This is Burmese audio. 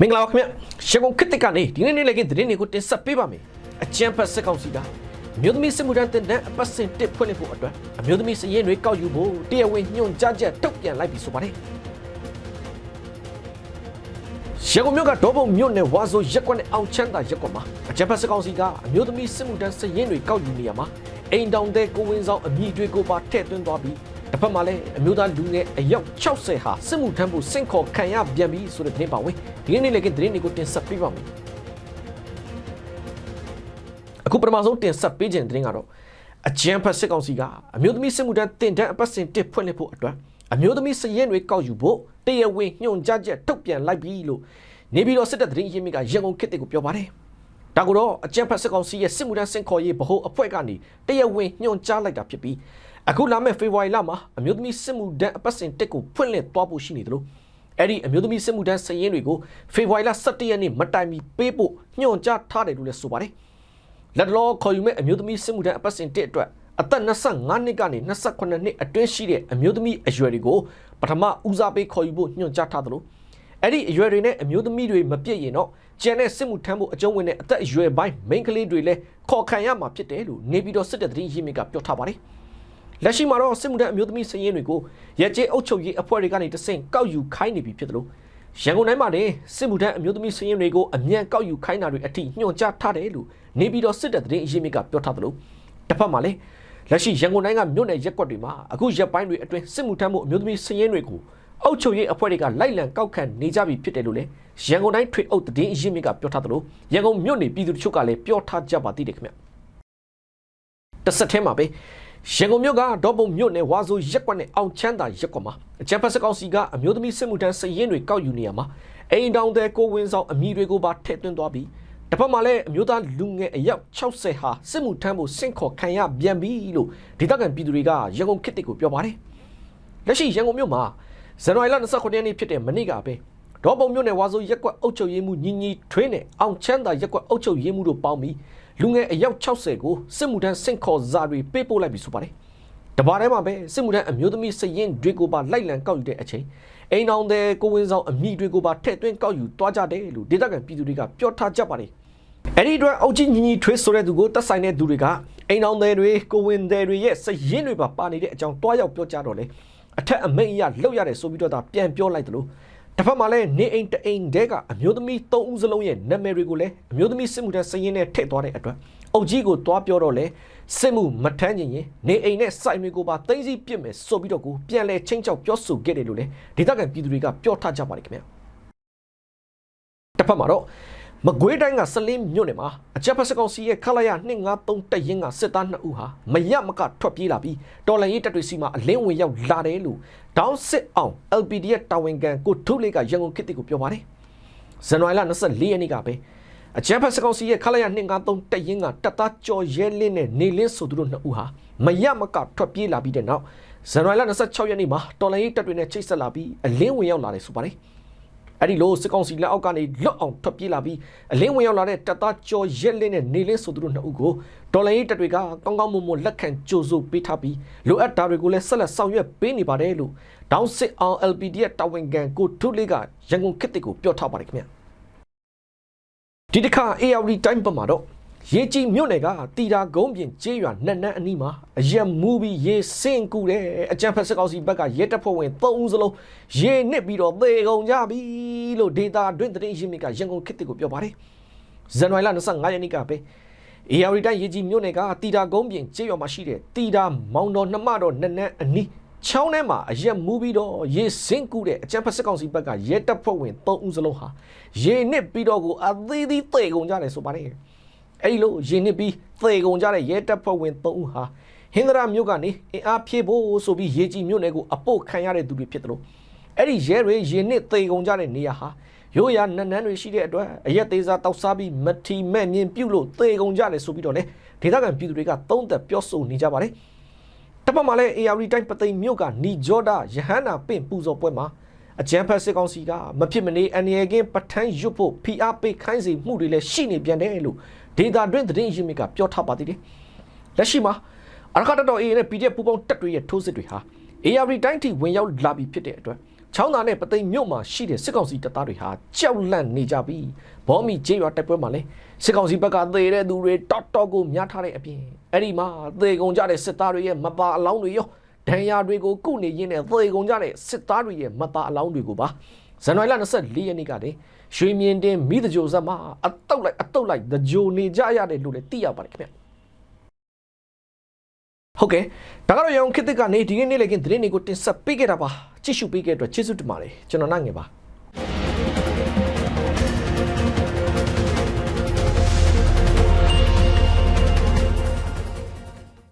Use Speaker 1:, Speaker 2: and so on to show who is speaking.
Speaker 1: မင်္ဂလာပါခင်ဗျရန်ကုန်ခေတ်တစ်ကနေဒီနေ့နေ့လည်းကသတင်းတွေကိုတင်ဆက်ပေးပါမယ်အကြံဖတ်စစ်ကောင်စီကအမျိုးသမီးစစ်မှုထမ်းတင်တဲ့အပတ်စဉ်တစ်ဖွင့်လှစ်ဖို့အတွက်အမျိုးသမီးစည်ရင်တွေကောက်ယူဖို့တရားဝင်ညွှန်ကြားချက်ထုတ်ပြန်လိုက်ပြီဆိုပါတယ်ရန်ကုန်မြို့ကဒေါဘုံမြို့နယ်ဝါဆိုရက်ကွက်နဲ့အောင်ချမ်းသာရက်ကွက်မှာအကြံဖတ်စစ်ကောင်စီကအမျိုးသမီးစစ်မှုထမ်းစည်ရင်တွေကောက်ယူနေရမှာအိမ်တောင်တဲ့ကိုဝင်းဆောင်အမိတွေကိုပါထည့်သွင်းသွားပြီး တစ်ဖက်မှာလည်းအမျိုးသားလူငယ်အယောက်60ဟာစစ်မှုထမ်းဖို့စင့်ခေါ်ခံရပြန်ပြီဆိုတဲ့သတင်းပါဝင်ဒီကနေ့လည်းကသတင်းတွေကိုတင်ဆက်ပေးပါမယ်အခုပထမဆုံးတင်ဆက်ပေးခြင်းတဲ့သတင်းကတော့အကြံဖတ်စစ်ကောင်စီကအမျိုးသမီးစစ်မှုထမ်းတင်တန်းအပတ်စဉ်တစ်ဖွင့်လှစ်ဖို့အတွက်အမျိုးသမီးစည်ရင်တွေကောက်ယူဖို့တရားဝင်ညွှန်ကြားချက်ထုတ်ပြန်လိုက်ပြီလို့နေပြည်တော်စစ်တပ်သတင်းရင်းမြစ်ကရန်ကုန်ခေတ်တွေကိုပြောပါတယ်ဒါကိုတော့အကြံဖတ်စစ်ကောင်စီရဲ့စစ်မှုထမ်းစင်ခေါ်ရေးဗဟိုအဖွဲ့ကနေတရားဝင်ညွှန်ကြားလိုက်တာဖြစ်ပြီး အခုလာမယ့်ဖေဖော်ဝါရီလမှာအမျိုးသမီးစစ်မှုထမ်းအပတ်စဉ်တစ်ကိုဖွင့်လှစ်သွားဖို့ရှိနေတယ်လို့အဲ့ဒီအမျိုးသမီးစစ်မှုထမ်းစည်ရင်တွေကိုဖေဖော်ဝါရီလ17ရက်နေ့မတိုင်မီပေးဖို့ညွှန်ကြားထားတယ်လို့လည်းဆိုပါတယ်လက်တော်ခေါ်ယူမဲ့အမျိုးသမီးစစ်မှုထမ်းအပတ်စဉ်တစ်အတွက်အသက်25နှစ်ကနေ28နှစ်အတွင်းရှိတဲ့အမျိုးသမီးအရွယ်တွေကိုပထမဦးစားပေးခေါ်ယူဖို့ညွှန်ကြားထားတယ်လို့အဲ့ဒီအရွယ်တွေနဲ့အမျိုးသမီးတွေမပြည့်ရင်တော့ကျန်တဲ့စစ်မှုထမ်းဖို့အကျုံးဝင်တဲ့အသက်အရွယ်ပိုင်းမိန်းကလေးတွေလည်းခေါ်ခံရမှာဖြစ်တယ်လို့နေပြည်တော်စစ်တပ်သတင်းရင်းမြစ်ကပြောထားပါတယ် လက်ရှိမှာတော့စစ်မှုထမ်းအမျိုးသမီးစည်ရင်းတွေကိုရဲကျေးအုပ်ချုပ်ရေးအဖွဲ့တွေကနေတဆင့်ကောက်ယူခိုင်းနေပြီဖြစ်တယ်လို့ရန်ကုန်တိုင်းမှာလည်းစစ်မှုထမ်းအမျိုးသမီးစည်ရင်းတွေကိုအမြန်ကောက်ယူခိုင်းတာတွေအထိညွှန်ကြားထားတယ်လို့နေပြည်တော်စစ်တပ်သတင်းရင်းမြစ်ကပြောထားတယ်လို့တစ်ဖက်မှာလည်းလက်ရှိရန်ကုန်တိုင်းကမြို့နယ်ရက်ကွက်တွေမှာအခုရက်ပိုင်းတွေအတွင်းစစ်မှုထမ်းမှုအမျိုးသမီးစည်ရင်းတွေကိုအုပ်ချုပ်ရေးအဖွဲ့တွေကလိုက်လံကောက်ခံနေကြပြီဖြစ်တယ်လို့လည်းရန်ကုန်တိုင်းထွေအုပ်သတင်းရင်းမြစ်ကပြောထားတယ်လို့ရန်ကုန်မြို့နယ်ပြည်သူတို့ချုပ်ကလည်းပြောထားကြပါသေးတယ်ခင်ဗျတစ်ဆက်တည်းမှာပဲ ရန်ကုန်မြို့ကဒေါပုံမြို့နယ်ဝါဆိုရက်ကွက်နဲ့အောင်ချမ်းသာရက်ကွက်မှာအကြံဖက်စကောင်စီကအမျိုးသမီးစစ်မှုထမ်းစည်ရင်တွေကောက်ယူနေရမှာအိမ်တောင်တဲ့ကိုဝင်းဆောင်အမိတွေကိုပါထည့်သွင်းသွားပြီးတစ်ဖက်မှာလည်းအမျိုးသားလူငယ်အယောက်60ဟာစစ်မှုထမ်းဖို့စင့်ခေါ်ခံရပြန်ပြီလို့ဒေသခံပြည်သူတွေကရန်ကုန်ခေတ်တွေကိုပြောပါတယ်လက်ရှိရန်ကုန်မြို့မှာဇန်နဝါရီလ29ရက်နေ့ဖြစ်တဲ့မနေ့ကပဲဒေါပုံမြို့နယ်ဝါဆိုရက်ကွက်အုပ်ချုပ်ရေးမှူးညီညီထွေးနဲ့အောင်ချမ်းသာရက်ကွက်အုပ်ချုပ်ရေးမှူးတို့ပေါင်းပြီး လူငယ်အယောက်60ကိုစစ်မှုထမ်းစင့်ခေါ်စာတွေပေးပို့လိုက်ပြီဆိုပါတယ်တပါးထဲမှာပဲစစ်မှုထမ်းအမျိုးသမီးစရင်တွေကိုပါလိုက်လံကောက်ယူတဲ့အချိန်အိမ်အောင်တဲ့ကိုဝင်းဆောင်အမိတွေကိုပါထည့်သွင်းကောက်ယူသွားကြတယ်လို့ဒေသခံပြည်သူတွေကပြောထားကြပါတယ်အဲ့ဒီအတွက်အုတ်ကြီးညီညီထွေးဆိုတဲ့သူကိုတက်ဆိုင်တဲ့သူတွေကအိမ်အောင်တဲ့တွေကိုဝင်းတဲ့တွေရဲ့စရင်တွေပါပါနေတဲ့အကြောင်းတွားရောက်ပြောကြတော့လေအထက်အမိတ်အရလောက်ရတယ်ဆိုပြီးတော့ဒါပြန်ပြောလိုက်တယ်လို့ တစ်ဖက်မှာလည်းနေအိမ်တအိမ်တဲကအမျိုးသမီး၃ဦးစလုံးရဲ့နာမည်တွေကိုလည်းအမျိုးသမီးစစ်မှုထမ်းစရင်နဲ့ထည့်သွားတဲ့အတွက်အုတ်ကြီးကိုတွားပြောတော့လေစစ်မှုမထမ်းခြင်းရင်နေအိမ်နဲ့စိုက်တွေကိုပါသိသိပြစ်မယ်ဆိုပြီးတော့ကိုပြန်လဲချင်းချောက်ပြောဆိုခဲ့တယ်လို့လေဒေသခံပြည်သူတွေကပြောထားကြပါတယ်ခင်ဗျာတစ်ဖက်မှာတော့ မကွေးတိုင်းကစလင်းမြို့နယ်မှာအကြပ်ဖက်စကောင်စီရဲ့ခလာရ253တပ်ရင်းကစစ်သား2ဦးဟာမရမကထွက်ပြေးလာပြီးတော်လန်ရေးတပ်တွေစီမှာအလင်းဝင်ရောက်လာတယ်လို့ဒေါင်းစစ်အောင် LPD ရဲ့တာဝန်ခံကိုထုလေးကရန်ကုန်ခေတ်တီကိုပြောပါတယ်ဇန်နဝါရီလ24ရက်နေ့ကပဲအကြပ်ဖက်စကောင်စီရဲ့ခလာရ253တပ်ရင်းကတပ်သားကျော်ရဲလင်းနဲ့နေလင်းဆိုသူတို့2ဦးဟာမရမကထွက်ပြေးလာပြီးတဲ့နောက်ဇန်နဝါရီလ26ရက်နေ့မှာတော်လန်ရေးတပ်တွေနဲ့ချိတ်ဆက်လာပြီးအလင်းဝင်ရောက်လာတယ်ဆိုပါတယ် အဲ့ဒီလိုစစ်ကောင်စီလက်အောက်ကနေလွတ်အောင်ထွက်ပြေးလာပြီးအလင်းဝင်ရောက်လာတဲ့တပ်သားကျော်ရက်လင်းနဲ့နေလင်းဆိုသူတို့နှစ်ဦးကိုဒေါ်လာရေးတပ်တွေကကောင်းကောင်းမွန်မွန်လက်ခံကြိုဆိုပေးထားပြီးလိုအပ်တာတွေကိုလည်းဆက်လက်ဆောင်ရွက်ပေးနေပါတယ်လို့ဒေါင်းစစ်အောင် LPD ရဲ့တာဝန်ခံကိုထုလေးကရန်ကုန်ခေတ်တစ်ကိုပြောထားပါတယ်ခင်ဗျဒီတစ်ခါ ARD time ပတ်မှာတော့ ရေကြီးမြို့နယ်ကတီတာကုန်းပြင်ကျေးရွာနက်နန်းအနီးမှာအရက်မူပြီးရေစင်ကူတဲ့အကြံဖက်စကောက်စီဘက်ကရဲတပ်ဖွဲ့ဝင်၃ဦးစလုံးရေနစ်ပြီးတော့သေကုန်ကြပြီလို့ဒေတာတွင်သတင်းရင်းမြစ်ကရန်ကုန်ခေတ်တစ်ကိုပြောပါတယ်ဇန်နဝါရီလ25ရက်နေ့ကပဲ AR တိုင်းရေကြီးမြို့နယ်ကတီတာကုန်းပြင်ကျေးရွာမှာရှိတဲ့တီတာမောင်တော်နှမတော်နက်နန်းအနီးချောင်းထဲမှာအရက်မူပြီးတော့ရေစင်ကူတဲ့အကြံဖက်စကောင်စီဘက်ကရဲတပ်ဖွဲ့ဝင်၃ဦးစလုံးဟာရေနစ်ပြီးတော့ကိုအသေးသေးသေကုန်ကြတယ်ဆိုပါတယ် အဲ့ဒီလိုရင်နစ်ပြီးသေကုန်ကြတဲ့ရဲတပ်ဖွဲ့ဝင်၃ဦးဟာဟင်္ဒရာမြို့ကနေအင်အားဖြည့်ဖို့ဆိုပြီးရေကြီးမြို့နယ်ကိုအပုတ်ခံရတဲ့သူတွေဖြစ်တယ်လို့အဲ့ဒီရဲတွေရင်နစ်သေကုန်ကြတဲ့နေရာဟာရိုးရာနန်းနန်းတွေရှိတဲ့အတွက်အရက်သေးစားတောက်စားပြီးမထီမဲ့မြင်ပြုတ်လို့သေကုန်ကြတယ်ဆိုပြီးတော့လေဒေသခံပြည်သူတွေကသုံးသက်ပြောဆိုနေကြပါတယ်တပတ်မှလည်း AR တိုင်းပသိမ်မြို့ကနီဂျော်ဒါယဟန္နာပင့်ပူဇော်ပွဲမှာအကြံဖက်စစ်ကောင်စီကမဖြစ်မနေအန်ရကင်းပထန်းရွတ်ဖို့ဖိအားပေးခိုင်းစီမှုတွေလည်းရှိနေပြန်တယ်လို့ ဒေတာတွင်သတင်းရင်းမြစ်ကပြောထားပါသေးတယ်လက်ရှိမှာအရခတ်တော် AA နဲ့ PDF ပူပေါင်းတပ်တွေရဲ့ထိုးစစ်တွေဟာ AR တိုင်းထိဝင်ရောက်လာပြီဖြစ်တဲ့အတွက်ချောင်းသာနဲ့ပသိမ်မြို့မှာရှိတဲ့စစ်ကောင်စီတပ်သားတွေဟာကြောက်လန့်နေကြပြီးဘောမီကျေးရွာတိုက်ပွဲမှာလည်းစစ်ကောင်စီဘက်ကသေတဲ့သူတွေတောက်တောက်ကိုများထားတဲ့အပြင်အဲ့ဒီမှာသေကုန်ကြတဲ့စစ်သားတွေရဲ့မပါအလောင်းတွေရောဒဏ်ရာတွေကိုကုနေရင်းနဲ့သေကုန်ကြတဲ့စစ်သားတွေရဲ့မပါအလောင်းတွေကိုပါဇန်နဝါရီလ24ရက်နေ့ကတည်း ရွှေမြင်တင်မိတကြိုဇက်မှာအတုတ်လိုက်အတုတ်လိုက်ကြိုနေကြရတယ်လို့လည်းသိရပါတယ်ခင်ဗျဟုတ်ကဲ့ဒါကတော့ရောင်ခေတ်သစ်ကနေဒီနေ့နေ့လည်းကင်းသတင်းတွေကိုတင်ဆက်ပေးခဲ့တာပါကြည့်ရှုပေးခဲ့တဲ့အတွက်ကျေးဇူးတင်ပါတယ်ကျွန်တော်နိုင်ငယ်ပါ